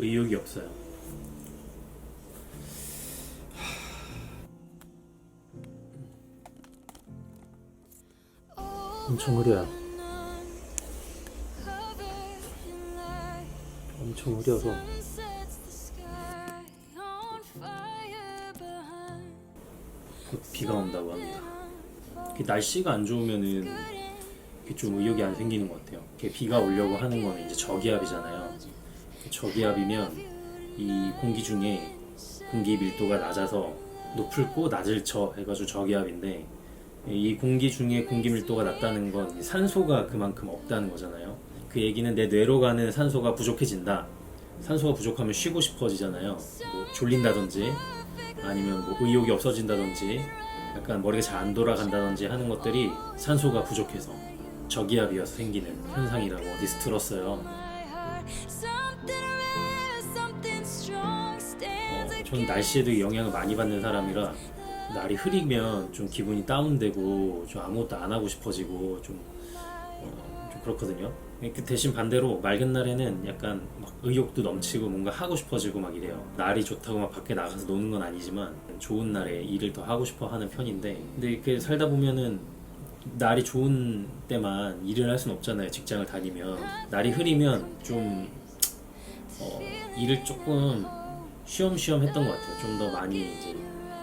의욕이 없어요. 엄청 흐려요. 엄청 흐려서 곧 비가 온다고 합니다. 날씨가 안 좋으면은 좀 의욕이 안 생기는 것 같아요. 비가 오려고 하는 거는 이제 저기압이잖아요. 저기압이면 이 공기 중에 공기 밀도가 낮아서 높을 고 낮을 쳐 해가지고 저기압인데 이 공기 중에 공기 밀도가 낮다는 건이 산소가 그만큼 없다는 거잖아요. 그 얘기는 내 뇌로 가는 산소가 부족해진다. 산소가 부족하면 쉬고 싶어지잖아요. 뭐 졸린다든지 아니면 뭐 의욕이 없어진다든지 약간 머리가 잘 안 돌아간다든지 하는 것들이 산소가 부족해서 저기압이어서 생기는 현상이라고 어디서 들었어요. 어, 저는 날씨에도 영향을 많이 받는 사람이라 날이 흐리면 좀 기분이 다운되고 좀 아무것도 안 하고 싶어지고 좀, 어, 좀 그렇거든요. 그 대신 반대로 맑은 날에는 약간 막 의욕도 넘치고 뭔가 하고 싶어지고 막 이래요. 날이 좋다고 막 밖에 나가서 노는 건 아니지만 좋은 날에 일을 더 하고 싶어 하는 편인데 근데 이렇게 살다 보면은 날이 좋은 때만 일을 할 수는 없잖아요. 직장을 다니면 날이 흐리면 좀 어, 일을 조금 쉬엄쉬엄 했던 것 같아요. 좀 더 많이 이제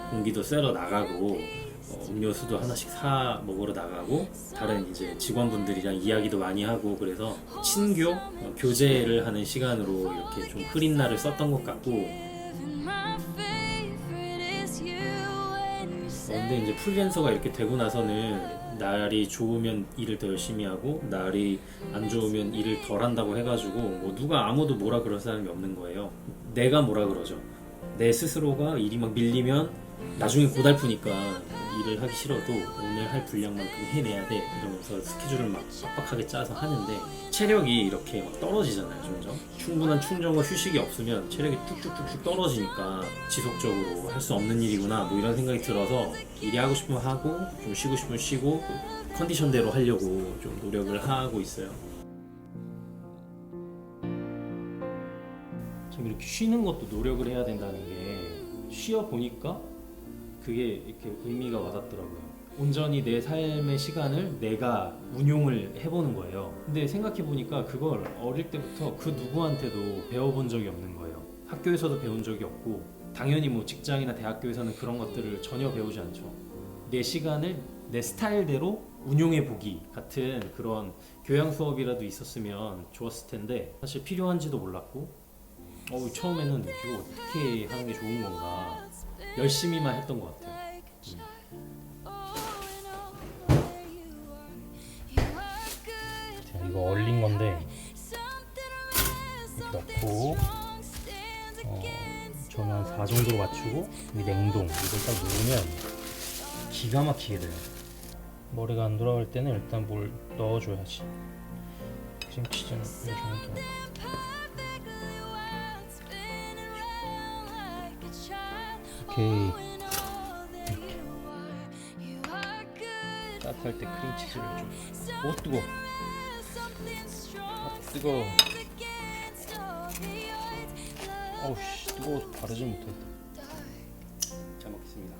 공기도 쐬러 나가고 어, 음료수도 하나씩 사 먹으러 나가고 다른 이제 직원분들이랑 이야기도 많이 하고 그래서 친교 어, 교제를 하는 시간으로 이렇게 좀 흐린 날을 썼던 것 같고 어, 근데 이제 프리랜서가 이렇게 되고 나서는 날이 좋으면 일을 더 열심히 하고 날이 안 좋으면 일을 덜 한다고 해가지고 뭐 누가 아무도 뭐라 그럴 사람이 없는 거예요. 내가 뭐라 그러죠. 내 스스로가 일이 막 밀리면 나중에 고달프니까 일을 하기 싫어도 오늘 할 분량만큼 해내야 돼 이러면서 스케줄을 막 빡빡하게 짜서 하는데 체력이 이렇게 막 떨어지잖아요 점점. 충분한 충전과 휴식이 없으면 체력이 뚝뚝뚝뚝 떨어지니까 지속적으로 할 수 없는 일이구나 뭐 이런 생각이 들어서 일이 하고 싶으면 하고 좀 쉬고 싶으면 쉬고 컨디션대로 하려고 좀 노력을 하고 있어요. 참 이렇게 쉬는 것도 노력을 해야 된다는 게 쉬어 보니까 그게 이렇게 의미가 와닿더라고요. 온전히 내 삶의 시간을 내가 운용을 해보는 거예요. 근데 생각해 보니까 그걸 어릴 때부터 그 누구한테도 배워본 적이 없는 거예요. 학교에서도 배운 적이 없고 당연히 뭐 직장이나 대학교에서는 그런 것들을 전혀 배우지 않죠. 내 시간을 내 스타일대로 운용해 보기 같은 그런 교양 수업이라도 있었으면 좋았을 텐데 사실 필요한지도 몰랐고 어, 처음에는 이거 어떻게 하는 게 좋은 건가 열심히만 했던 것 같아요. 자, 이거 얼린 건데 이렇게 넣고 어, 저는 한4 정도로 맞추고 이 냉동 이걸 딱 넣으면 기가 막히게 돼요. 머리가 안 돌아갈 때는 일단 뭘 넣어줘야지. 김치전 이 정도. 오케이. 따뜻할 때 크림치즈를 좀. 오 뜨거. 아 뜨거. 어우씨 뜨거워서 바르지 못했다. 잘 먹겠습니다.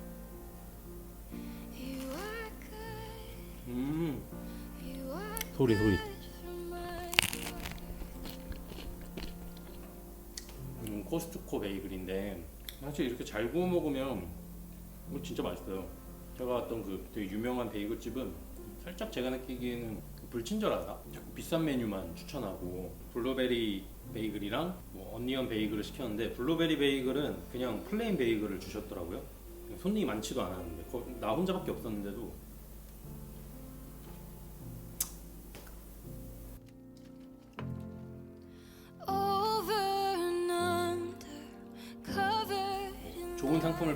음 소리 소리. 음, 코스트코 베이글인데 사실 이렇게 잘 구워 먹으면 이거 진짜 맛있어요. 제가 왔던 그 되게 유명한 베이글 집은 살짝 제가 느끼기에는 불친절하다. 자꾸 비싼 메뉴만 추천하고 블루베리 베이글이랑 뭐 언니언 베이글을 시켰는데 블루베리 베이글은 그냥 플레인 베이글을 주셨더라고요. 손님이 많지도 않았는데 거- 나 혼자밖에 없었는데도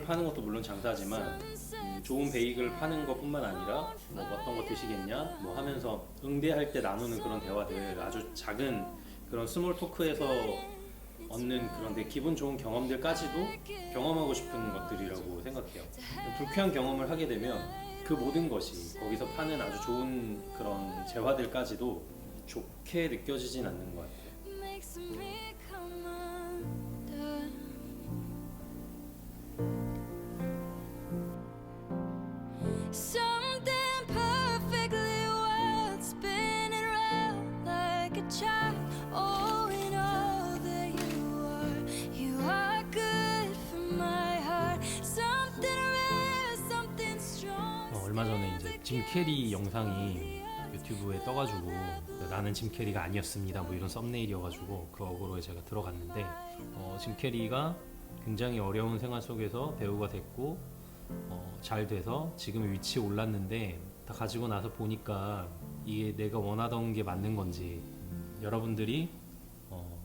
파는 것도 물론 장사지만 음, 좋은 베이글 파는 것뿐만 아니라 뭐 어떤 거 드시겠냐 뭐 하면서 응대할 때 나누는 그런 대화들 아주 작은 그런 스몰 토크에서 얻는 그런 데 기분 좋은 경험들까지도 경험하고 싶은 것들이라고 생각해요. 불쾌한 경험을 하게 되면 그 모든 것이 거기서 파는 아주 좋은 그런 재화들까지도 좋게 느껴지진 않는 것 같아요. 짐 캐리 영상이 유튜브에 떠가지고 나는 짐 캐리가 아니었습니다 뭐 이런 썸네일이어가지고 그 어그로에 제가 들어갔는데 어, 짐 캐리가 굉장히 어려운 생활 속에서 배우가 됐고 어, 잘 돼서 지금 위치에 올랐는데 다 가지고 나서 보니까 이게 내가 원하던 게 맞는 건지 음, 여러분들이 어,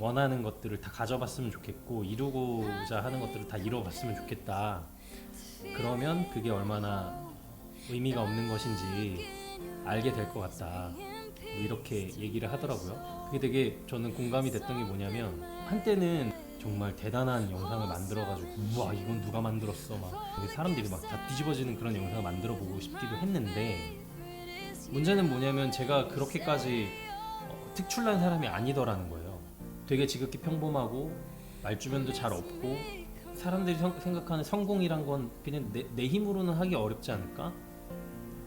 원하는 것들을 다 가져봤으면 좋겠고 이루고자 하는 것들을 다 이뤄봤으면 좋겠다. 그러면 그게 얼마나 의미가 없는 것인지 알게 될 것 같다. 뭐 이렇게 얘기를 하더라고요. 그게 되게 저는 공감이 됐던 게 뭐냐면 한때는 정말 대단한 영상을 만들어가지고 우와 이건 누가 만들었어 막 사람들이 막 다 뒤집어지는 그런 영상을 만들어 보고 싶기도 했는데 문제는 뭐냐면 제가 그렇게까지 어, 특출난 사람이 아니더라는 거예요. 되게 지극히 평범하고 말주변도 잘 없고 사람들이 성- 생각하는 성공이란 건 그냥 내, 내 힘으로는 하기 어렵지 않을까?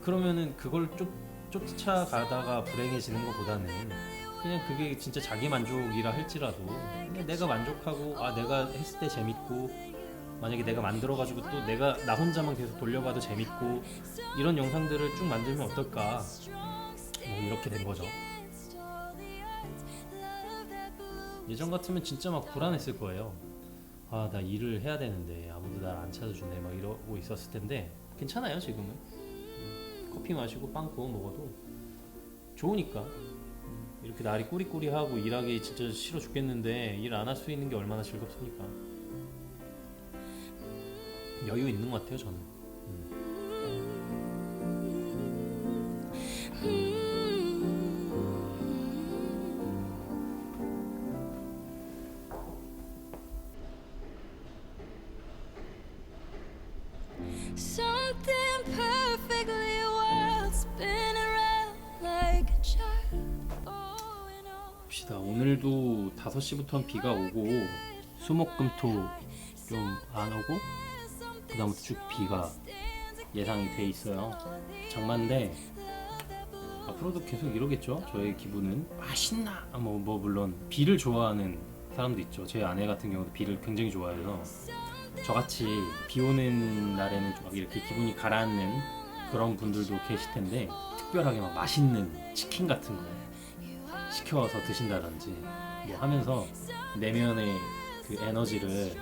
그러면은 그걸 쫓, 쫓아가다가 불행해지는 것보다는 그냥 그게 진짜 자기 만족이라 할지라도 내가 만족하고 아 내가 했을 때 재밌고 만약에 내가 만들어가지고 또 내가 나 혼자만 계속 돌려봐도 재밌고 이런 영상들을 쭉 만들면 어떨까? 뭐 이렇게 된 거죠. 예전 같으면 진짜 막 불안했을 거예요. 아 나 일을 해야 되는데 아무도 날 안 찾아주네 막 이러고 있었을 텐데 괜찮아요 지금은 커피 마시고 빵 구워 먹어도 좋으니까. 이렇게 날이 꾸리꾸리하고 일하기 진짜 싫어 죽겠는데 일 안 할 수 있는 게 얼마나 즐겁습니까? 여유 있는 것 같아요 저는 오늘도 5시부터는 비가 오고 수목금토 좀 안 오고 그 다음부터 쭉 비가 예상이 돼 있어요. 장마인데 앞으로도 계속 이러겠죠? 저의 기분은. 아 신나! 뭐, 뭐 물론 비를 좋아하는 사람도 있죠. 제 아내 같은 경우도 비를 굉장히 좋아해서 저같이 비 오는 날에는 좀막 이렇게 기분이 가라앉는 그런 분들도 계실 텐데 특별하게 막 맛있는 치킨 같은 거 시켜서 드신다든지 뭐 하면서 내면의 그 에너지를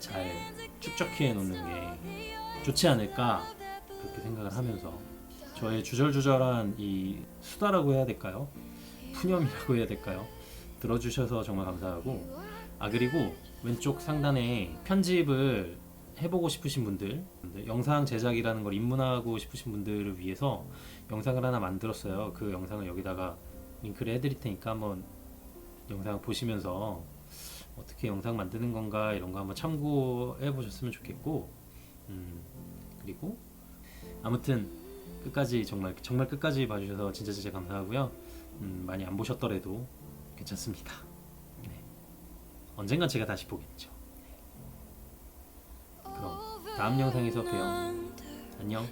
잘 축적해 놓는 게 좋지 않을까 그렇게 생각을 하면서 저의 주절주절한 이 수다라고 해야 될까요? 푸념이라고 해야 될까요? 들어주셔서 정말 감사하고 아 그리고 왼쪽 상단에 편집을 해보고 싶으신 분들 영상 제작이라는 걸 입문하고 싶으신 분들을 위해서 영상을 하나 만들었어요 그 영상을 여기다가 링크를 해드릴 테니까 한번 영상 보시면서 어떻게 영상 만드는 건가 이런 거 한번 참고해 보셨으면 좋겠고 음, 그리고 아무튼 끝까지 정말 정말 끝까지 봐주셔서 진짜 진짜 감사하고요. 음, 많이 안 보셨더라도 괜찮습니다. 네. 언젠간 제가 다시 보겠죠. 그럼 다음 영상에서 봬요. 안녕